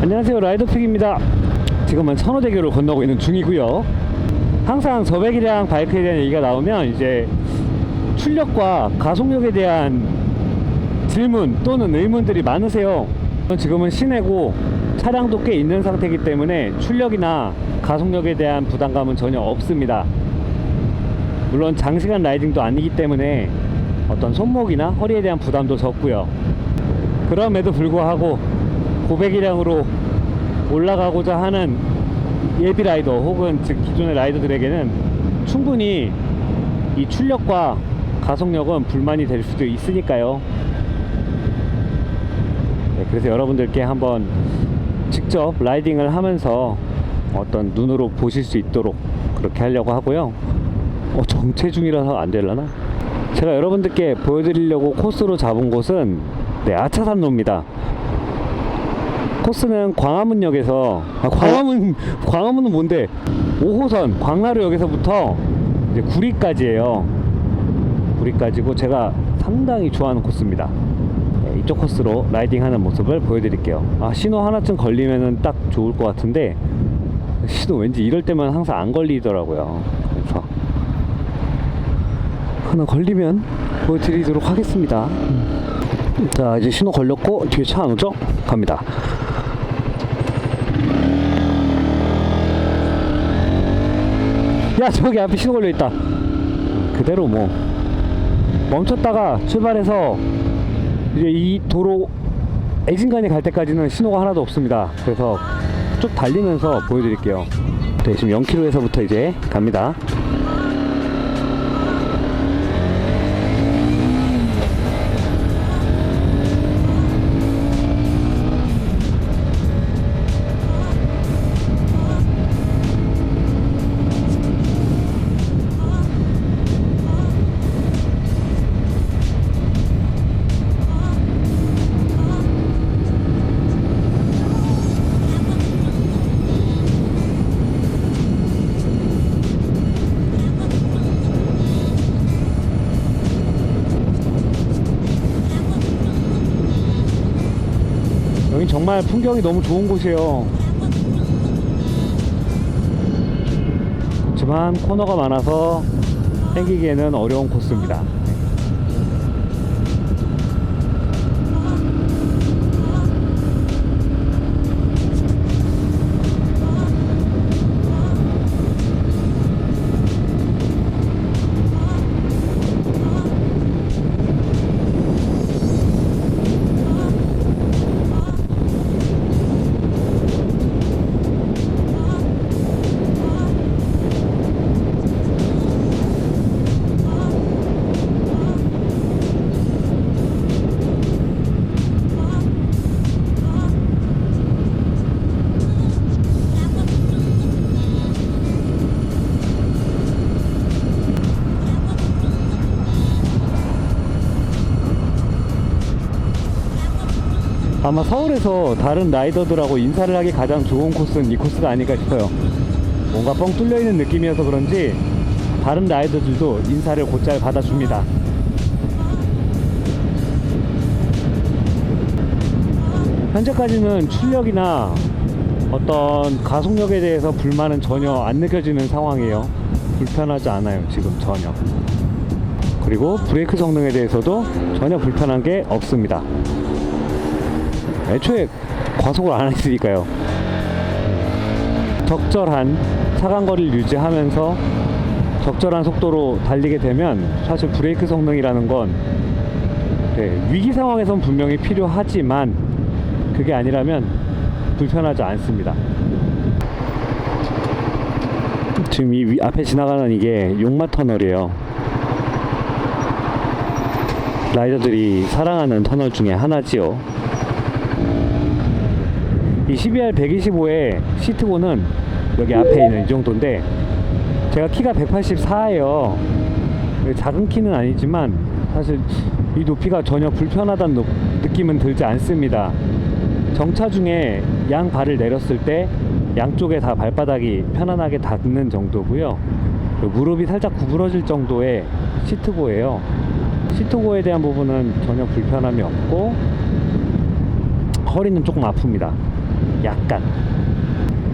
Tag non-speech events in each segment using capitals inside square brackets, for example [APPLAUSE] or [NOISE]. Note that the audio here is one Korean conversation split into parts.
안녕하세요. 라이더픽입니다. 지금은 선호대교를 건너고 있는 중이고요. 항상 저배기량 바이크에 대한 얘기가 나오면 이제 출력과 가속력에 대한 질문 또는 의문들이 많으세요. 지금은 시내고 차량도 꽤 있는 상태이기 때문에 출력이나 가속력에 대한 부담감은 전혀 없습니다. 물론 장시간 라이딩도 아니기 때문에 어떤 손목이나 허리에 대한 부담도 적고요. 그럼에도 불구하고 고배기량으로 올라가고자 하는 예비 라이더 혹은 즉 기존의 라이더들에게는 충분히 이 출력과 가속력은 불만이 될 수도 있으니까요. 네, 그래서 여러분들께 한번 직접 라이딩을 하면서 어떤 눈으로 보실 수 있도록 그렇게 하려고 하고요. 어, 정체 중이라서 안 되려나? 제가 여러분들께 보여드리려고 코스로 잡은 곳은 네, 아차산로입니다. 코스는 광화문역에서 아, 광화문 광화문은 뭔데? 5호선 광나루역에서부터 이제 구리까지예요. 구리까지고 제가 상당히 좋아하는 코스입니다. 네, 이쪽 코스로 라이딩하는 모습을 보여드릴게요. 아 신호 하나쯤 걸리면은 딱 좋을 것 같은데 신호 왠지 이럴 때만 항상 안 걸리더라고요. 그래서 하나 걸리면 보여드리도록 하겠습니다. 자 이제 신호 걸렸고 뒤에 차 안 오죠? 갑니다. 야 저기 앞에 신호 걸려 있다. 그대로 뭐 멈췄다가 출발해서 이제 이 도로 애진간이 갈 때까지는 신호가 하나도 없습니다. 그래서 쭉 달리면서 보여드릴게요. 네, 지금 0km에서부터 이제 갑니다. 정말 풍경이 너무 좋은 곳이에요. 그렇지만 코너가 많아서 땡기기에는 어려운 코스입니다. 아마 서울에서 다른 라이더들하고 인사를 하기 가장 좋은 코스는 이 코스가 아닐까 싶어요. 뭔가 뻥 뚫려 있는 느낌이어서 그런지 다른 라이더들도 인사를 곧잘 받아줍니다. 현재까지는 출력이나 어떤 가속력에 대해서 불만은 전혀 안 느껴지는 상황이에요. 불편하지 않아요, 지금 전혀. 그리고 브레이크 성능에 대해서도 전혀 불편한 게 없습니다. 애초에 과속을 안 했으니까요. 적절한 차간거리를 유지하면서 적절한 속도로 달리게 되면 사실 브레이크 성능이라는 건 네, 위기 상황에선 분명히 필요하지만 그게 아니라면 불편하지 않습니다. 지금 이 위- 앞에 지나가는 이게 용마 터널이에요. 라이더들이 사랑하는 터널 중에 하나지요. 이 CBR 125의 시트고는 여기 앞에 있는 이 정도인데 제가 키가 184예요. 작은 키는 아니지만 사실 이 높이가 전혀 불편하다는 노- 느낌은 들지 않습니다. 정차 중에 양 발을 내렸을 때 양쪽에 다 발바닥이 편안하게 닿는 정도고요. 무릎이 살짝 구부러질 정도의 시트고예요. 시트고에 대한 부분은 전혀 불편함이 없고 허리는 조금 아픕니다. 약간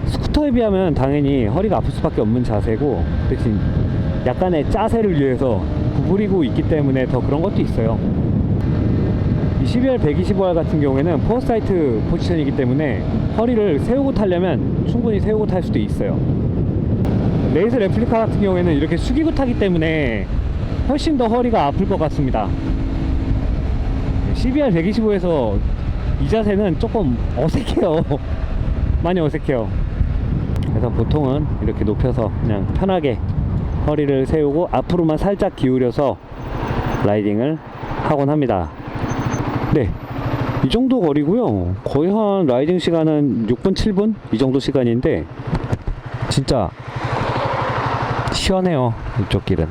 스쿠터에 비하면 당연히 허리가 아플 수밖에 없는 자세고 대신 약간의 짜세를 위해서 구부리고 있기 때문에 더 그런 것도 있어요. 이 12R 125R 같은 경우에는 포어사이트 포지션이기 때문에 허리를 세우고 타려면 충분히 세우고 탈 수도 있어요. 레이스 레플리카 같은 경우에는 이렇게 숙이고 타기 때문에 훨씬 더 허리가 아플 것 같습니다. 12R 125에서 이 자세는 조금 어색해요. [LAUGHS] 많이 어색해요. 그래서 보통은 이렇게 높여서 그냥 편하게 허리를 세우고 앞으로만 살짝 기울여서 라이딩을 하곤 합니다. 네. 이 정도 거리고요. 거의 한 라이딩 시간은 6분, 7분? 이 정도 시간인데 진짜 시원해요. 이쪽 길은.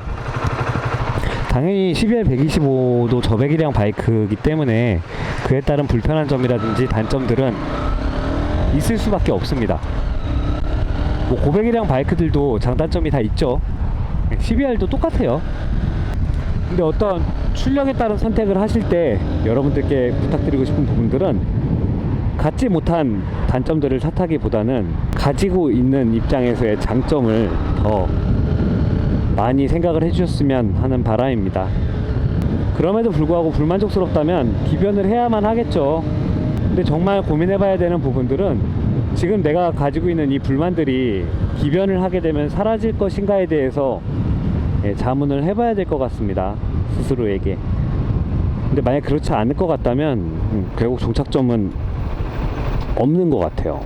당연히 12R 125도 저배기량 바이크이기 때문에 그에 따른 불편한 점이라든지 단점들은 있을 수밖에 없습니다. 뭐 고배기량 바이크들도 장단점이 다 있죠. 12R도 똑같아요. 근데 어떤 출력에 따른 선택을 하실 때 여러분들께 부탁드리고 싶은 부분들은 갖지 못한 단점들을 탓하기보다는 가지고 있는 입장에서의 장점을 더 많이 생각을 해주셨으면 하는 바람입니다. 그럼에도 불구하고 불만족스럽다면 기변을 해야만 하겠죠. 근데 정말 고민해봐야 되는 부분들은 지금 내가 가지고 있는 이 불만들이 기변을 하게 되면 사라질 것인가에 대해서 예, 자문을 해봐야 될 것 같습니다. 스스로에게. 근데 만약 그렇지 않을 것 같다면 음, 결국 종착점은 없는 것 같아요.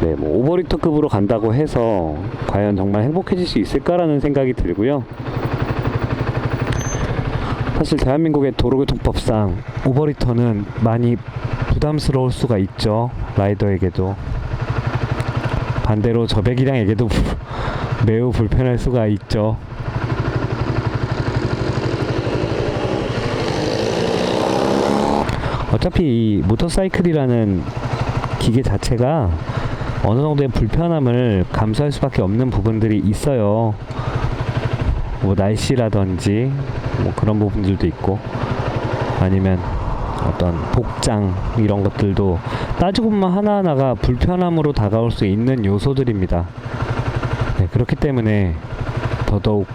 네, 뭐 오버리터급으로 간다고 해서 과연 정말 행복해질 수 있을까라는 생각이 들고요. 사실 대한민국의 도로교통법상 오버리터는 많이 부담스러울 수가 있죠. 라이더에게도. 반대로 저배기량에게도 매우 불편할 수가 있죠. 어차피 이 모터사이클이라는 기계 자체가 어느 정도의 불편함을 감수할 수밖에 없는 부분들이 있어요. 뭐 날씨라든지 뭐 그런 부분들도 있고 아니면 어떤 복장 이런 것들도 따지고 보면 하나하나가 불편함으로 다가올 수 있는 요소들입니다. 네, 그렇기 때문에 더더욱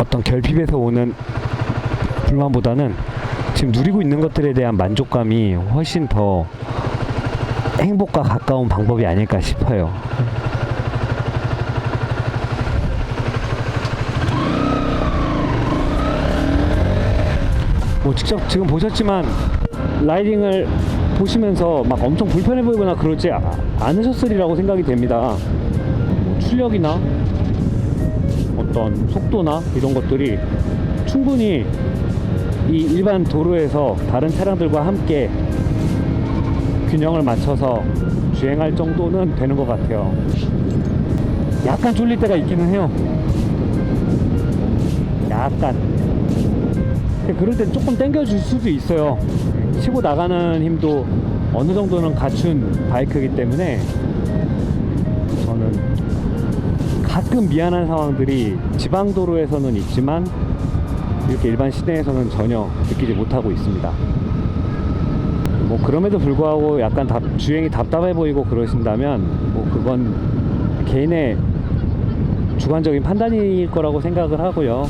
어떤 결핍에서 오는 불만보다는 지금 누리고 있는 것들에 대한 만족감이 훨씬 더 행복과 가까운 방법이 아닐까 싶어요. 뭐 직접 지금 보셨지만 라이딩을 보시면서 막 엄청 불편해 보이거나 그러지 아- 않으셨으리라고 생각이 됩니다. 뭐 출력이나 어떤 속도나 이런 것들이 충분히 이 일반 도로에서 다른 차량들과 함께 균형을 맞춰서 주행할 정도는 되는 것 같아요. 약간 쫄릴 때가 있기는 해요. 약간. 근데 그럴 땐 조금 당겨줄 수도 있어요. 치고 나가는 힘도 어느 정도는 갖춘 바이크이기 때문에 저는 가끔 미안한 상황들이 지방도로에서는 있지만 이렇게 일반 시내에서는 전혀 느끼지 못하고 있습니다. 뭐 그럼에도 불구하고 약간 답- 주행이 답답해 보이고 그러신다면 뭐 그건 개인의 주관적인 판단일 거라고 생각을 하고요.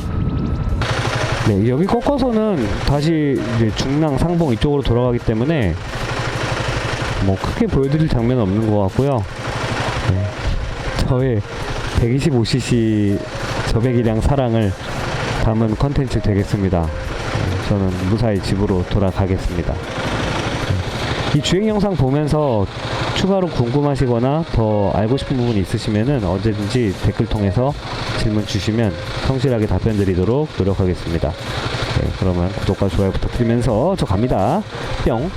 네, 여기 꺾어서는 다시 이제 중랑 상봉 이쪽으로 돌아가기 때문에 뭐 크게 보여드릴 장면은 없는 것 같고요. 네, 저의 125cc 저배기량 사랑을 담은 컨텐츠 되겠습니다. 네, 저는 무사히 집으로 돌아가겠습니다. 이 주행 영상 보면서 추가로 궁금하시거나 더 알고 싶은 부분이 있으시면은 언제든지 댓글 통해서 질문 주시면 성실하게 답변 드리도록 노력하겠습니다. 네, 그러면 구독과 좋아요 부탁드리면서 저 갑니다. 뿅.